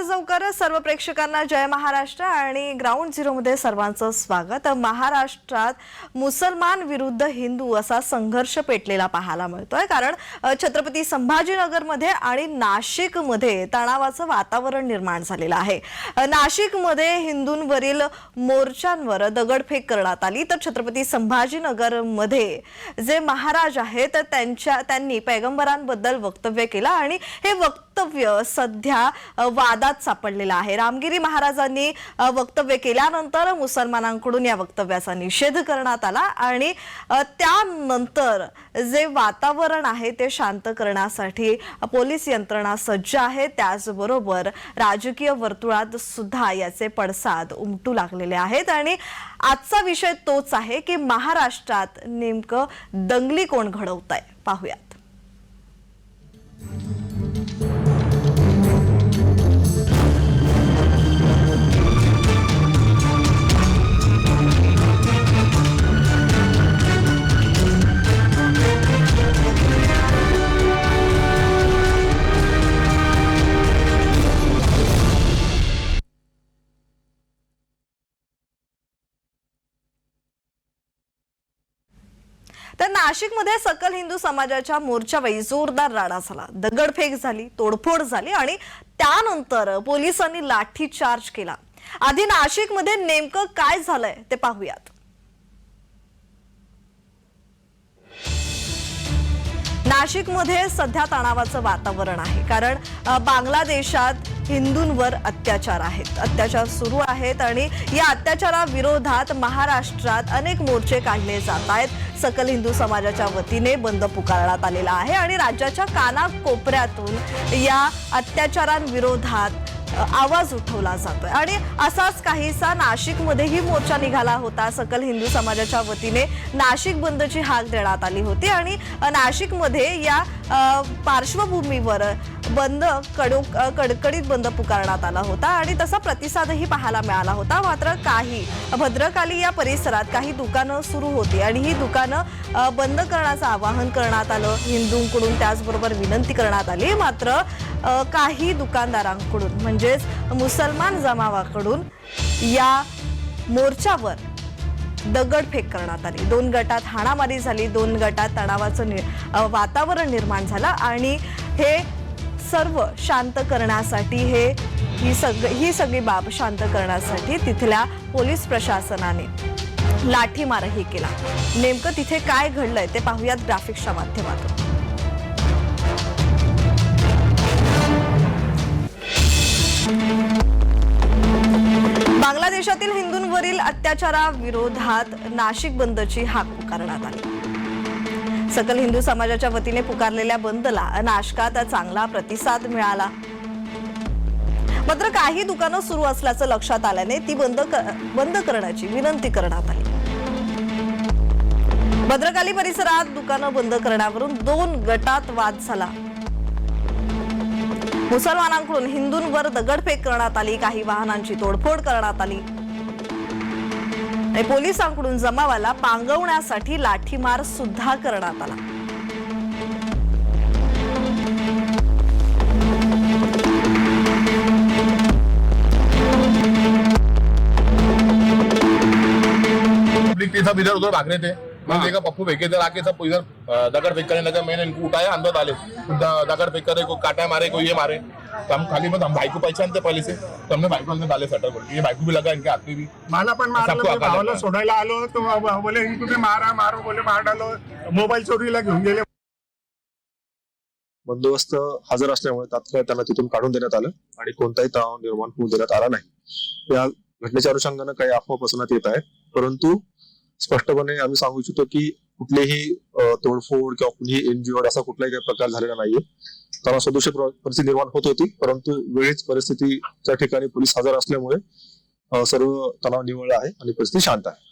नमस्कार मी सर्व प्रेक्षकांना जय महाराष्ट्र आणि ग्राउंड झिरोमध्ये सर्वांचं स्वागत. महाराष्ट्रात मुसलमान विरुद्ध हिंदू असा संघर्ष पेटलेला पाहायला मिळतोय. कारण छत्रपती संभाजीनगरमध्ये आणि नाशिकमध्ये तणावाचं वातावरण निर्माण झालेलं आहे. नाशिकमध्ये हिंदूंवरील मोर्चांवर दगडफेक करण्यात आली. तर छत्रपती संभाजीनगरमध्ये जे महाराज आहेत त्यांच्या त्यांनी पैगंबरांबद्दल वक्तव्य केलं आणि हे वक्त वक्तव्य सध्या वादात सापडलेलं आहे. रामगिरी महाराजांनी वक्तव्य केल्यानंतर मुसलमानांकडून या वक्तव्याचा निषेध करण्यात आला आणि त्यानंतर जे वातावरण आहे ते शांत करण्यासाठी पोलीस यंत्रणा सज्ज आहे. त्याचबरोबर राजकीय वर्तुळात सुद्धा याचे पडसाद उमटू लागलेले आहेत. आणि आजचा विषय तोच आहे की महाराष्ट्रात नेमकं दंगली कोण घडवत आहे पाहूयात. तर नाशिकमध्ये सकल हिंदू समाजाच्या मोर्चावेळी जोरदार राडा झाला. दगडफेक झाली तोडफोड झाली आणि त्यानंतर पोलिसांनी लाठीचार्ज केला. आधी नाशिकमध्ये नेमकं काय झालंय ते पाहूयात. नाशिकमध्ये सध्या तणावाचं वातावरण आहे. कारण बांगलादेशात हिंदूंवर अत्याचार आहेत. अत्याचार सुरू आहेत आणि या अत्याचाराविरोधात महाराष्ट्रात अनेक मोर्चे काढले जात आहेत. सकल हिंदू समाजाच्या वतीने बंद पुकारण्यात आलेला आहे आणि राज्याच्या कानाकोपऱ्यातून या अत्याचारांविरोधात आवाज उठवला जातोय. आणि असाच काहीसा नाशिकमध्येही मोर्चा निघाला होता. सकल हिंदू समाजाच्या वतीने नाशिक बंदची हाक देण्यात आली होती. आणि नाशिकमध्ये या पार्श्वभूमीवर बंद कडो कडकडीत बंद पुकारण्यात आला होता आणि तसा प्रतिसादही पाहायला मिळाला होता. मात्र काही भद्रकाली या परिसरात काही दुकानं सुरू होती आणि ही दुकानं बंद करण्याचं आवाहन करण्यात आलं. हिंदूंकडून त्याचबरोबर विनंती करण्यात आली. मात्र काही दुकानदारांकडून म्हणजेच मुसलमान जमावाकडून या मोर्चावर दगडफेक करण्यात आली. दोन गटात हाणामारी झाली. दोन गटात तणावाचं नि- वातावरण निर्माण झालं आणि हे सर्व शांत करण्यासाठी हे ही सग ही सगळी बाब शांत करण्यासाठी तिथल्या पोलीस प्रशासनाने लाठीमारही केला. नेमकं तिथे काय घडलंय ते पाहूयात ग्राफिक्सच्या माध्यमातून. बांगलादेशातील हिंदू हिंदूंवरील अत्याचाराविरोधात नाशिक बंदची हाक पुकारण्यात आली. सकल हिंदू समाजाच्या वतीने पुकारलेल्या बंदला नाशकात चांगला प्रतिसाद मिळाला. मात्र काही दुकानं सुरू असल्याचं लक्षात आल्याने ती बंद बंद करण्याची विनंती करण्यात आली. भद्रकाली परिसरात दुकानं बंद करण्यावरून दोन गटात वाद झाला. मुसलमानांकडून हिंदूंवर दगडफेक करण्यात आली काही वाहनांची तोडफोड करण्यात आली. आणि पोलिसांकडून जमावाला पांगवण्यासाठी लाठीमार सुद्धा करण्यात आला. सब इधर उधर भाग रहे थे मैंने देखा पप्पू फेंके इधर आके सब इधर दगड़ फेंक करने लगा मैंने इनको उठाया अंदर डाले दगड़ फेंक करे को काटा मारे को ये मारे. तो हम खाली मत हम भाई को पहचानते पहले से। तो हमने भाई को अंदर डाले सटर को। ये भाई को भी लगा इनके हाथ में भी। मला पण मारलं सबको मी आकार भावाला. सोडायला आलो तो ब- बोले तुम्ही मारा मारो बोले मार डालो. मोबाईल चोरीला घेऊन गेले. बंदोबस्त हजर असल्यामुळे तात्काळ त्यांना तिथून काढून देण्यात आलं आणि कोणताही तणाव निर्माण होऊ देण्यात आला नाही. या घटनेच्या अनुषंगानं काही अफवा पसरण्यात येत आहेत. परंतु स्पष्टपणे आम्ही सांगू इच्छितो की कुठलीही तोडफोड किंवा कुठलीही एनजीओ असा कुठलाही काही प्रकार झालेला नाहीये. त्यांना सदृश परिस्थिती निर्माण होत होती परंतु वेळीच परिस्थितीच्या ठिकाणी पोलीस हजर असल्यामुळे सर्व तणाव निवळला आहे आणि परिस्थिती शांत आहे.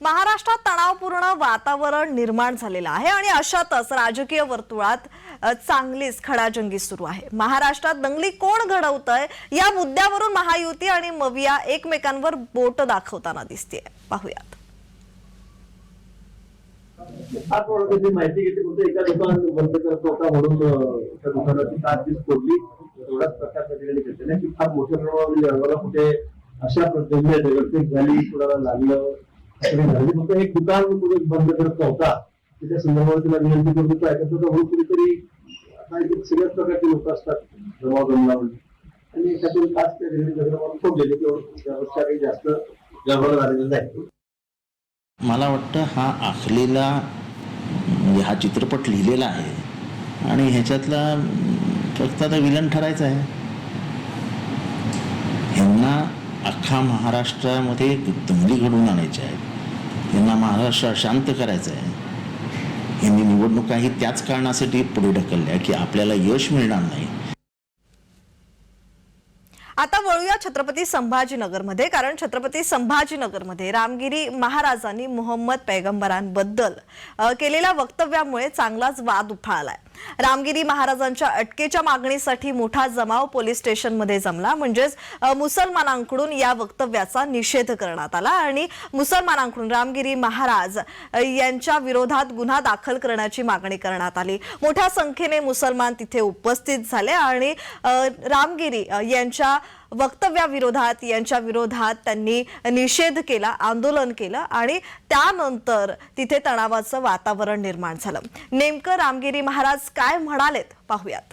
महाराष्ट्रात तणावपूर्ण वातावरण निर्माण झालेलं आहे आणि अशातच राजकीय वर्तुळात चांगलीच खडाजंगी सुरू आहे. महाराष्ट्रात दंगली कोण घडवतंय या मुद्द्यावरून महायुती आणि मविया एकमेकांवर बोट दाखवताना दिसते पाहूयात. माहिती घेतली एका दुकान बंद करत होता म्हणून त्या दुकानाची फोडली एवढाच प्रकार त्या ठिकाणी की फार मोठ्या प्रमाणावर कुठे अशा पद्धतीने झाली कुणाला लागलं फक्त एक दुकान बंद करत नव्हता. त्याच्या संदर्भात तिला विनंती करतो तो ऐकत होता म्हणून कुठेतरी आता सगळ्याच प्रकारचे लोक असतात जमाव जमल्यामध्ये आणि त्यातून खास त्या ठिकाणी फोडलेले तेवढं त्यापेक्षा काही जास्त गडबड झालेलं नाही. मला वाटतं हा आखलेला म्हणजे हा चित्रपट लिहिलेला आहे. आणि ह्याच्यातला फक्त आता विलन ठरायचं आहे. ह्यांना अख्खा महाराष्ट्रामध्ये दंगली घडवून आणायच्या आहेत. यांना महाराष्ट्र शांत करायचं आहे यांनी निवडणुकाही त्याच कारणासाठी पुढे ढकलल्या की आपल्याला यश मिळणार नाही. आता वळूया छत्रपती संभाजीनगरमध्ये कारण छत्रपती संभाजीनगरमध्ये रामगिरी महाराजांनी मोहम्मद पैगंबरांबद्दल केलेल्या वक्तव्यामुळे चांगलाच वाद उफाळलाय. रामगिरी महाराजांच्या अटकेच्या मागणीसाठी मोठा जमाव पोलीस स्टेशनमध्ये जमला. म्हणजेच मुसलमानांकडून या वक्तव्याचा निषेध करण्यात आला आणि मुसलमानांकडून रामगिरी महाराज यांच्या विरोधात गुन्हा दाखल करण्याची मागणी करण्यात आली. मोठ्या संख्येने मुसलमान तिथे उपस्थित झाले आणि रामगिरी यांच्या वक्तव्याविरोधात यांच्या विरोधात त्यांनी निषेध केला आंदोलन केलं आणि त्यानंतर तिथे तणावाचं वातावरण निर्माण झालं. नेमकं रामगिरी महाराज काय म्हणालेत पाहूयात.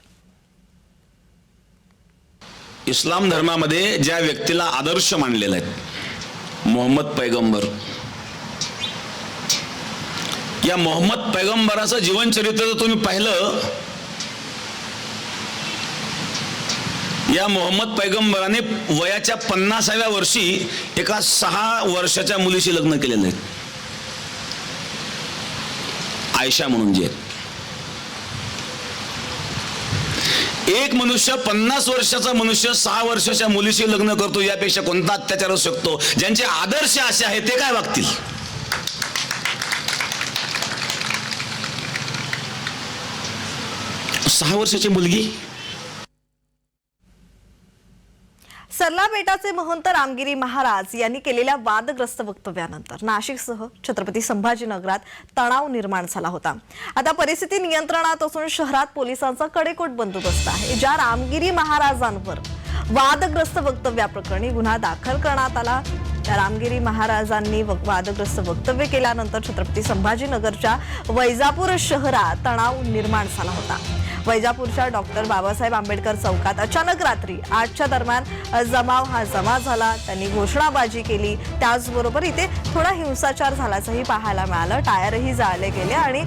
इस्लाम धर्मामध्ये ज्या व्यक्तीला आदर्श मानलेला आहे मोहम्मद पैगंबर. या मोहम्मद पैगंबराचं जीवनचरित्र जर तुम्ही पाहिलं या मोहम्मद पैगंबराने वयाच्या पन्नासाव्या वर्षी एका सहा वर्षाच्या मुलीशी लग्न केलेलं आहे. आयशा म्हणून जी आहे एक मनुष्य पन्नास वर्षाचा मनुष्य सहा वर्षाच्या मुलीशी लग्न करतो यापेक्षा कोणता अत्याचार असू शकतो? ज्यांचे आदर्श असे आहेत ते काय वागतील? सहा वर्षाची मुलगी? सरला बेटाचे महंत रामगिरी महाराज यांनी केलेल्या वादग्रस्त वक्तव्यानंतर नाशिकसह छत्रपती संभाजीनगरात तणाव निर्माण झाला होता. आता परिस्थिती नियंत्रणात असून शहरात पोलिसांचा कडेकोट बंदोबस्त आहे. ज्या रामगिरी महाराजांवर वादग्रस्त वक्तव्याप्रकरणी गुन्हा दाखल करण्यात आला त्या रामगिरी महाराजांनी वादग्रस्त वक्तव्य केल्यानंतर छत्रपती संभाजीनगरच्या वैजापूर शहरात तणाव निर्माण झाला होता. वैजापूरच्या डॉक्टर बाबासाहेब आंबेडकर चौकात अचानक रात्री आठच्या दरम्यान जमाव हा जमा झाला. त्यांनी घोषणाबाजी केली. त्याचबरोबर इथे थोडा हिंसाचार झाल्याचंही पाहायला मिळालं. टायरही जाळले गेले आणि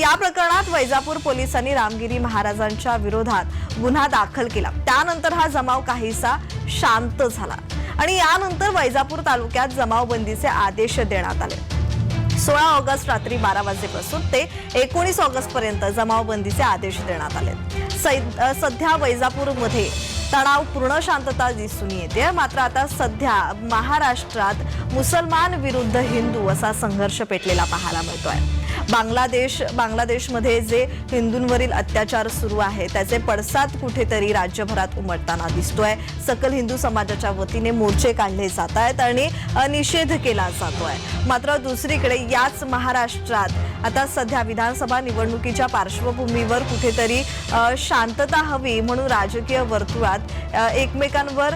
या प्रकरणात वैजापूर पोलिसांनी रामगिरी महाराजांच्या विरोधात गुन्हा दाखल केला. त्यानंतर हा जमाव काहीसा शांत झाला. आणि यानंतर वैजापूर तालुक्यात जमावबंदीचे आदेश देण्यात आले. सोळा ऑगस्ट रात्री बारा वाजेपासून ते एकोणीस ऑगस्ट पर्यंत जमावबंदीचे आदेश देण्यात आले सै- सध्या वैजापूरमध्ये तणावपूर्ण शांतता दिसून येते. मात्र आता सध्या महाराष्ट्रात मुसलमान विरुद्ध हिंदू असा संघर्ष पेटलेला पाहायला मिळतोय. बांगलादेश बांगलादेशमध्ये जे हिंदूंवरील अत्याचार सुरू आहे त्याचे पडसाद कुठेतरी राज्यभरात उमटताना दिसतोय. सकल हिंदू समाजाच्या वतीने मोर्चे काढले जात आहेत आणि निषेध केला जातोय. मात्र दुसरीकडे याच महाराष्ट्रात आता सध्या विधानसभा निवडणुकीच्या पार्श्वभूमीवर कुठेतरी शांतता हवी म्हणून राजकीय वर्तुळात संदर्भात एकमेकांवर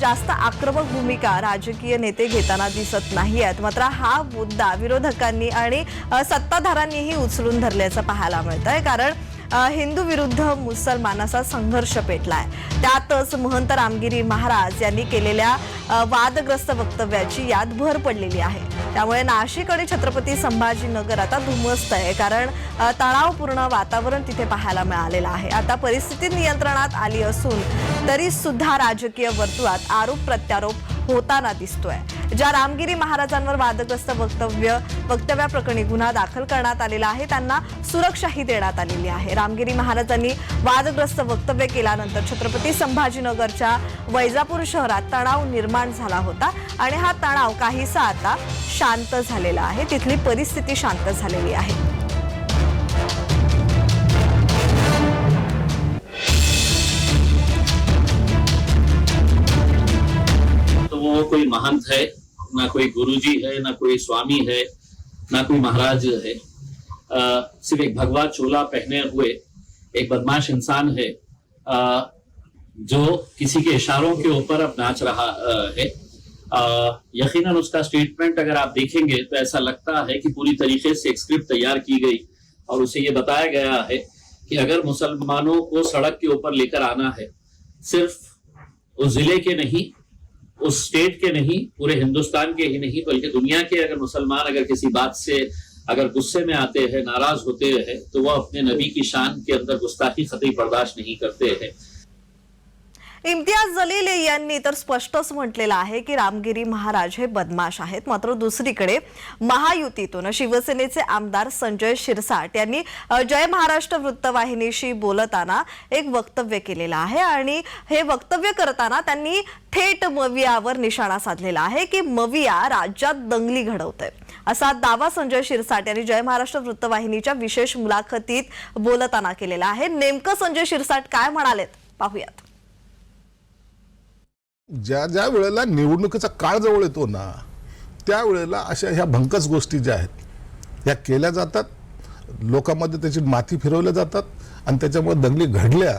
जास्त आक्रमक भूमिका राजकीय नेते घेताना दिसत नाही आहेत मात्र हा मुद्दा विरोधकांनी आणि सत्ताधारांनीही सत्ताधाऱ्यांनीही उचलून धरल्याचं पाहायला मिळत आहे कारण हिंदू विरुद्ध मुसलमानाचा संघर्ष संघर्ष पेटलाय. त्यातच महंत रामगिरी महाराज यांनी केलेल्या वादग्रस्त वक्तव्याची यात भर पडलेली आहे. त्यामुळे नाशिक आणि छत्रपती संभाजीनगर आता धुमसत आहे कारण तणावपूर्ण वातावरण तिथे पाहायला मिळालेलं आहे. आता परिस्थिती नियंत्रणात आली असून तरी सुद्धा राजकीय वर्तुळात आरोप प्रत्यारोप होताना दिसतोय. ज्या रामगिरी महाराजांवर वादग्रस्त वक्तव्य वक्तव्याप्रकरणी गुन्हा दाखल करण्यात आलेला आहे त्यांना सुरक्षाही देण्यात आलेली आहे. रामगिरी महाराजांनी वादग्रस्त वक्तव्य केल्यानंतर छत्रपती संभाजीनगरच्या वैजापूर शहरात तणाव निर्माण झाला होता आणि हा तणाव काहीसा आता शांत झालेला आहे. तिथली परिस्थिती शांत झालेली आहे. वो कोई महंत है ना कोई गुरुजी है ना कोई स्वामी है ना कोई महाराज है। अ, सिर्फ़ एक भगवा चोला पहने हुए एक बदमाश इंसान है अ, जो किसी के इशारों के ऊपर अब नाच रहा अ, है। यकीनन उसका स्टेटमेंट अगर आप देखेंगे तो ऐसा लगता है कि पूरी तरीके से एक स्क्रिप्ट तैयार की गई और उसे ये बताया गया है कि अगर मुसलमानों को सड़क के ऊपर लेकर आना है सिर्फ़ उस ज़िले के नहीं उस स्टेट के नहीं पूरे हिंदुस्तान के ही नहीं बल्कि दुनिया के अगर मुसलमान अगर किसी बात से अगर गुस्से में आते हैं नाराज होते हैं तो वह अपने नबी की शान के अंदर गुस्ताखी खतई बर्दाश्त नहीं करते हैं इम्तियाज जलील यांनी तर स्पष्टच म्हटलेलं आहे की रामगिरी महाराज हे बदमाश आहेत. मात्र दुसरीकडे महायुतीतून शिवसेनेचे आमदार संजय शिरसाट यांनी जय महाराष्ट्र वृत्तवाहिनीशी बोलताना एक वक्तव्य केलेलं आहे आणि हे वक्तव्य करताना त्यांनी थेट मवियावर निशाणा साधलेला आहे की मविया राज्यात दंगली घडवते असा दावा संजय शिरसाट यांनी जय महाराष्ट्र वृत्तवाहिनीच्या विशेष मुलाखतीत बोलताना केलेला आहे. नेमकं संजय शिरसाट काय म्हणालेत? पाहूयात. ज्या ज्या वेळेला निवडणुकीचा काळ जवळ येतो ना त्यावेळेला अशा ह्या भंकस गोष्टी ज्या आहेत ह्या केल्या जातात. लोकांमध्ये त्याची माती फिरवल्या जातात आणि त्याच्यामुळे दंगली घडल्या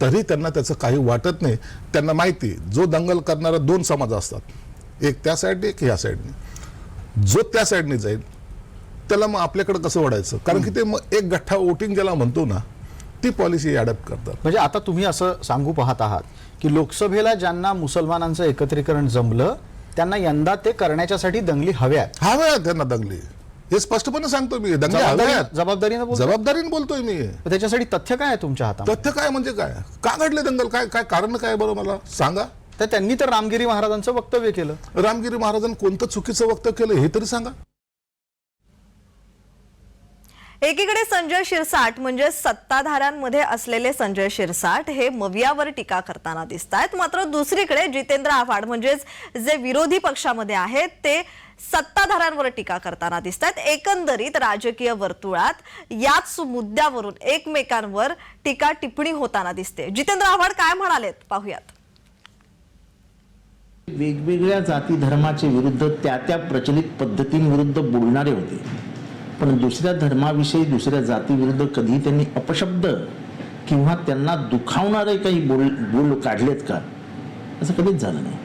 तरी त्यांना त्याचं काही वाटत नाही. त्यांना माहिती जो दंगल करणारा दोन समाज असतात एक त्या साईडने एक ह्या साईडने जो त्या साईडने जाईल त्याला मग आपल्याकडे कसं वडायचं कारण की ते मग एक गठ्ठा वोटिंग ज्याला म्हणतो ना ती पॉलिसी अडॅप्ट करतात. म्हणजे आता तुम्ही असं सांगू पाहत आहात की लोकसभेला ज्यांना मुसलमानांचं एकत्रीकरण जमलं त्यांना यंदा ते करण्याच्यासाठी दंगली हव्यात. हव्या त्यांना दंगली. हे स्पष्टपणे सांगतो मी. दंगली हव्या जबाबदारी- जबाबदारीनं बोलतोय? जबाबदारीने बोलतोय मी. त्याच्यासाठी तथ्य काय आहे तुमच्या हातात तथ्य काय म्हणजे काय? का घडले दंगल? काय काय कारण काय बरं मला? सांगा. तर त्यांनी तर रामगिरी महाराजांचं वक्तव्य केलं. रामगिरी महाराजांनी कोणतं चुकीचं वक्तव्य केलं हे तरी सांगा. एकीकडे संजय शिरसाट म्हणजे सत्ताधाऱ्यांमध्ये असलेले संजय शिरसाट हे मवियावर टीका करताना दिसत आहेत. मात्र दुसरीकडे जितेंद्र आव्हाड म्हणजेच जे विरोधी पक्षामध्ये आहेत ते सत्ताधाऱ्यांवर टीका करताना दिसत आहेत. एकंदरीत राजकीय वर्तुळात याच मुद्द्यावरून एकमेकांवर टीका टिप्पणी होताना दिसते. जितेंद्र आव्हाड काय म्हणालेत? पाहूयात. वेगवेगळ्या जाती धर्माचे विरुद्ध त्या त्या प्रचलित पद्धतींविरुद्ध बोलणारे होते. पण दुसऱ्या धर्माविषयी दुसऱ्या जातीविरुद्ध कधी त्यांनी अपशब्द किंवा त्यांना दुखावणारे काही बोल बोल काढलेत का? असं कधीच झालं नाही.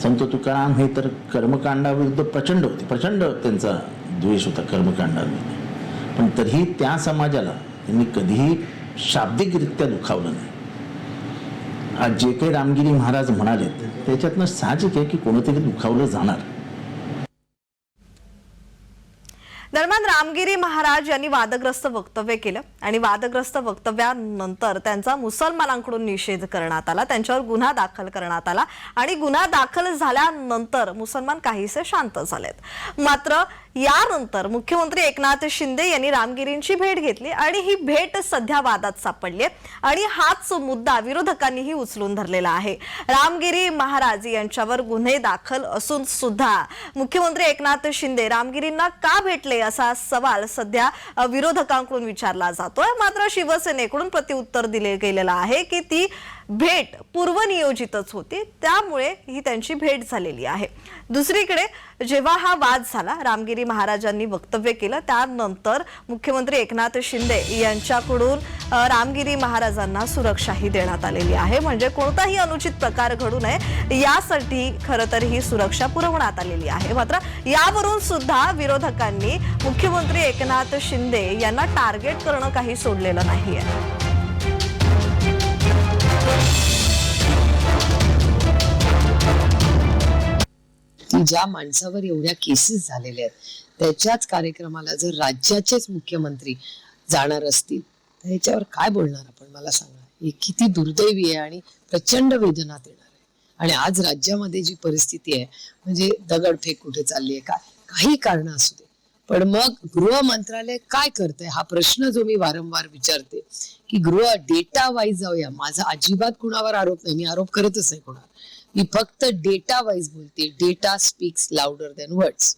संत तुकाराम हे तर कर्मकांडाविरुद्ध प्रचंड होते. प्रचंड त्यांचा द्वेष होता कर्मकांडाविरुद्ध. पण तरीही त्या समाजाला त्यांनी कधीही शाब्दिकरित्या दुखावलं नाही. आज जे काही रामगिरी महाराज म्हणालेत त्याच्यातनं साहजिक आहे की कोणीतरी दुखावलं जाणार. दरम्यान रामगिरी महाराज यांनी वादग्रस्त वक्तव्य केलं आणि वादग्रस्त वक्तव्यानंतर त्यांचा मुसलमानांकडून निषेध करण्यात आला त्यांच्यावर गुन्हा दाखल करण्यात आला आणि गुन्हा दाखल झाल्यानंतर मुसलमान काहीसे शांत झालेत. मात्र यानंतर मुख्यमंत्री एकनाथ शिंदे यांनी रामगिरींची भेट घेतली आणि ही भेट सध्या वादात सापडली आणि हाच मुद्दा विरोधकांनीही उचलून धरलेला आहे. रामगिरी महाराज यांच्यावर गुन्हे दाखल असून सुद्धा मुख्यमंत्री एकनाथ शिंदे रामगिरींना का भेटले असा सवाल सध्या विरोधकांकडून विचारला जातोय. मात्र शिवसेनेकडून प्रतिउत्तर दिले गेलेलं आहे की ती भेट पूर्वनियोजितच होती. त्यामुळे ही त्यांची भेट झालेली आहे. दुसरीकडे जेव्हा हा वाद झाला रामगिरी महाराजांनी वक्तव्य केलं त्यानंतर मुख्यमंत्री एकनाथ शिंदे यांच्याकडून रामगिरी महाराजांना सुरक्षाही देण्यात आलेली आहे. म्हणजे कोणताही अनुचित प्रकार घडू नये यासाठी खरं तर ही सुरक्षा पुरवण्यात आलेली आहे. मात्र यावरून सुद्धा विरोधकांनी मुख्यमंत्री एकनाथ शिंदे यांना टार्गेट करणं काही सोडलेलं नाहीये. की ज्या माणसावर एवढ्या केसेस झालेल्या आहेत त्याच्याच कार्यक्रमाला जर राज्याचेच मुख्यमंत्री जाणार असतील तर ह्याच्यावर काय बोलणार आपण? मला सांगा. हे किती दुर्दैवी आहे आणि प्रचंड वेदनात येणार आहे. आणि आज राज्यामध्ये जी परिस्थिती आहे म्हणजे दगडफेक कुठे चालली आहे काय? काही कारण असू दे. पण मग गृह मंत्रालय काय करतंय? हा प्रश्न जो मी वारंवार विचारते की गृह डेटा वाईज जाऊया. माझा अजिबात कुणावर आरोप नाही. मी आरोप करतच नाही कोणावर. मी फक्त डेटा वाईज बोलते. Data speaks louder than words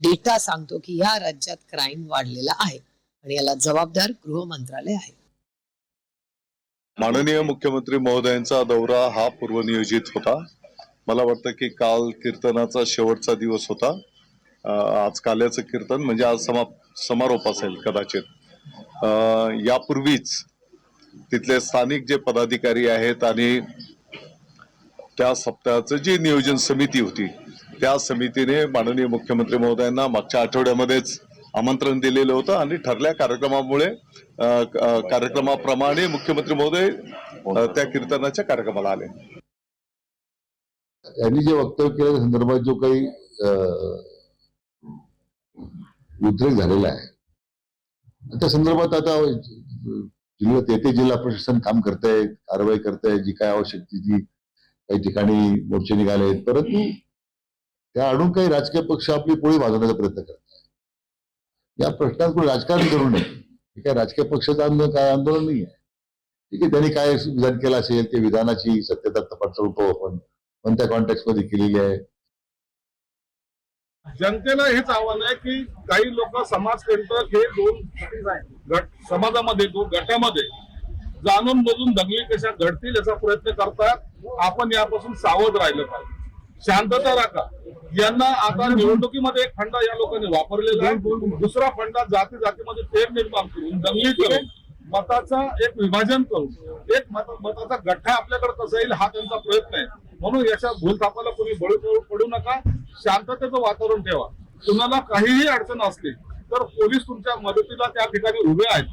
data सांगतो की या राज्यात क्राईम वाढलेला आहे आणि याला जबाबदार गृह मंत्रालय आहे. माननीय मुख्यमंत्री महोदयांचा दौरा हा पूर्वनियोजित होता. मला वाटतं की काल कीर्तनाचा शेवटचा दिवस होता. आज काल्याचं कीर्तन म्हणजे आज समाप समारोप असेल कदाचित. अं, यापूर्वीच तिथले स्थानिक जे पदाधिकारी आहेत आणि त्या सप्ताहाचं जी नियोजन समिती होती त्या समितीने माननीय मुख्यमंत्री महोदयांना मागच्या आठवड्यामध्येच आमंत्रण दिलेलं होतं आणि ठरल्या कार्यक्रमामुळे अं, कार्यक्रमाप्रमाणे मुख्यमंत्री महोदय त्या कीर्तनाच्या कार्यक्रमाला आले. यांनी जे वक्तव्य केलं संदर्भात जो काही अं, उद्रेक झालेला आहे त्या संदर्भात आता जिल्ह्यात ते जिल्हा प्रशासन काम करतायत कारवाई करतायत जी काय आवश्यक ती काही ठिकाणी मोर्चे निघाले आहेत परंतु त्या अडून काही राजकीय पक्ष आपली पोळी भाजवण्याचा प्रयत्न करत आहे या प्रश्नात कोणी राजकारण करू नये. हे काय राजकीय पक्षाचं आंदोलन काय आंदोलन नाही आहे. ठीक आहे त्यांनी काय विधान केलं असेल ते विधानाची सत्यता पाहू आपण कोणत्या कॉन्टॅक्टमध्ये केलेली आहे? जनतेला हेच आव्हान आहे की काही लोक समाजकंटक हे दोन गट समाजामध्ये दोन गटामध्ये जाणून बुजून दंगली कशा घडतील याचा प्रयत्न करतात आपण यापासून सावध राहिलं पाहिजे. शांतता राखा. यांना आता निवडणुकीमध्ये एक फंडा या लोकांनी वापरलेला आहे. दुसरा फंडा जाती जातीमध्ये तेर निर्माण करून दंगली करून मताचा एक विभाजन करून एक मत मताचा गठ्ठा आपल्याकडे कसा येईल हा त्यांचा प्रयत्न आहे. म्हणून याच्या भूलथापाला कोणी बळी पडू- पडू नका. शांततेचं वातावरण ठेवा. कुणाला काहीही अडचण असली तर पोलीस तुमच्या मदतीला त्या ठिकाणी उभे आहेत.